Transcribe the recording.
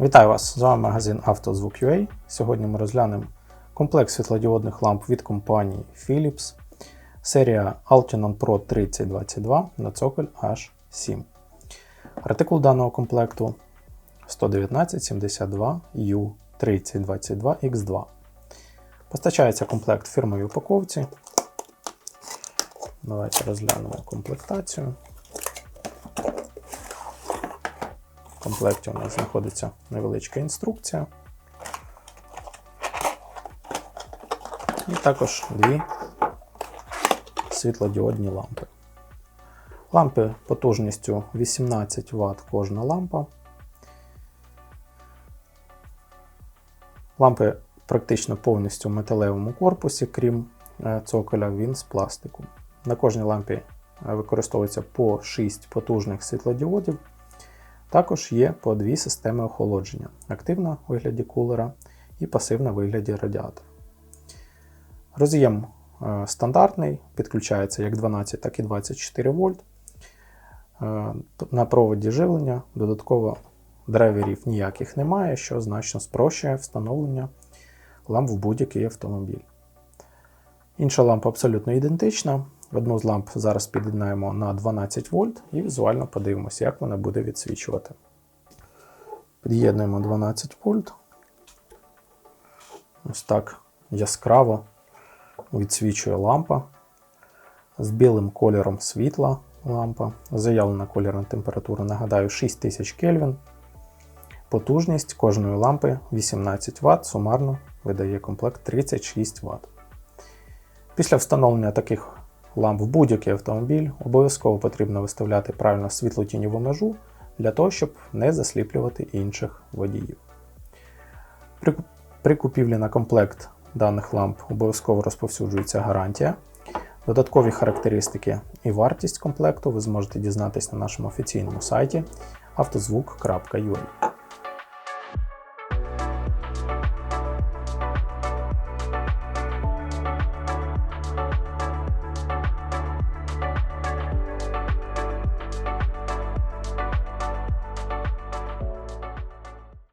Вітаю вас! З вами магазин «Автозвук.UA». Сьогодні ми розглянемо комплекс світлодіодних ламп від компанії Philips, серія Altinon Pro 3022 на цоколь H7. Артикул даного комплекту 11972 U 3022 X2. Постачається комплект в фірмовій упаковці. Давайте розглянемо комплектацію. В комплекті у нас знаходиться невеличка інструкція. І також дві світлодіодні лампи. Лампи потужністю 18 Вт кожна лампа. Лампи практично повністю в металевому корпусі, крім е, цоколя, він з пластику. На кожній лампі е, використовується по 6 потужних світлодіодів. Також є по дві системи охолодження: активна у вигляді кулера і пасивна в вигляді радіатора. Роз'єм е, стандартний, підключається як 12, так і 24 вольт. Е, На проводі живлення додатково драйверів ніяких немає, що значно спрощує встановлення ламп в будь-який автомобіль. Інша лампа абсолютно ідентична. Одну з ламп зараз під'єднаємо на 12 вольт і візуально подивимося, як вона буде відсвічувати. Під'єднуємо 12 вольт. Ось так яскраво відсвічує лампа з білим кольором світла лампа. Заявлена кольорна температура, нагадаю, 6000 Кельвін. Потужність кожної лампи 18 Вт, сумарно видає комплект 36 Вт. Після встановлення таких ламп в будь-який автомобіль обов'язково потрібно виставляти правильно світлотіньову межу для того, щоб не засліплювати інших водіїв. При, купівлі на комплект даних ламп обов'язково розповсюджується гарантія. Додаткові характеристики і вартість комплекту ви зможете дізнатися на нашому офіційному сайті автозвук.ua.